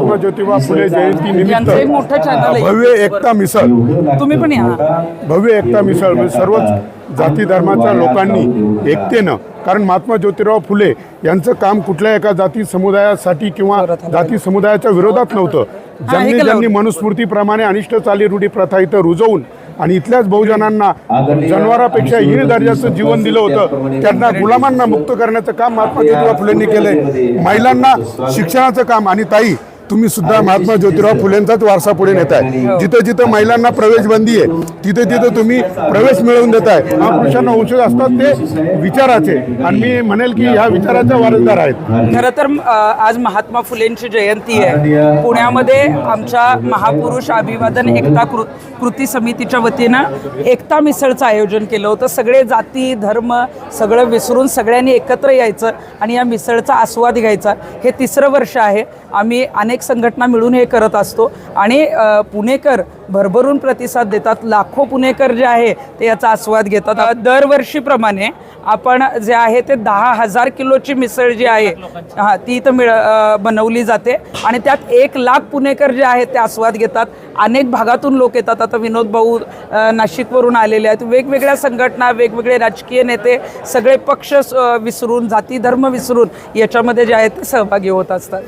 महात्मा ज्योतिबा फुले जयंती यांचं एक मोठं निमित्त चॅनल आहे. भव्य एकता मिसळ. तुम्ही पण या. भव्य एकता मिसळ. म्हणजे सर्वच जाती धर्माच्या लोकांनी एकतेनं कारण महात्मा ज्योतिराव फुले यांचं काम कुठल्या एका जाती समुदायासाठी किंवा जाती समुदायाच्या विरोधात नव्हतं. ज्यांनी ज्यांनी मनुस्मृतीप्रमाणे अनिष्ट चाली रूढी प्रथा इथं रुजवून आणि इथल्याच बहुजनांना जनावरापेक्षा हीन दर्जाचं जीवन दिलं होतं. त्यांना गुलामांना मुक्त करण्याचं काम महात्मा ज्योतिराव फुलेंनी केलंय. महिलांना शिक्षणाचं काम आणि ताई तुम्ही सुद्धा महात्मा ज्योतिराव फुलेंचाच वारसा पुढे नेताय जिथं जिथं महिलांना प्रवेश बंदी आहे तिथे तिथं तुम्ही प्रवेश मिळवून देताय महापुरुषांना वंशज असतात ते विचाराचे. आणि मी म्हणेल की ह्या विचाराच्या वारसदार आहेत. खरं तर आज महात्मा फुलेंची जयंती आहे. पुण्यामध्ये आमच्या महापुरुष अभिवादन एकता कृ कृती समितीच्या वतीनं एकता मिसळचं आयोजन केलं होतं. सगळे जाती धर्म सगळं विसरून सगळ्यांनी एकत्र यायचं आणि या मिसळचा आस्वाद घ्यायचा. हे तिसरं वर्ष आहे. आम्ही अनेक संघटना मिळून हे करत असतो. आणि पुणेकर भरभरून प्रतिसाद देतात. लाखो पुणेकर जे आहे ते याचा आस्वाद घेतात. दरवर्षीप्रमाणे आपण जे आहे ते दहा हजार किलोची मिसळ जी आहे हा ती इथं मिळ बनवली जाते. आणि त्यात एक लाख पुणेकर जे आहेत ते आस्वाद घेतात. अनेक भागातून लोक येतात. आता विनोद भाऊ नाशिकवरून आलेले आहेत. वेगवेगळ्या संघटना वेगवेगळे राजकीय नेते सगळे पक्ष विसरून जाती धर्म विसरून याच्यामध्ये जे आहेत ते सहभागी होत असतात.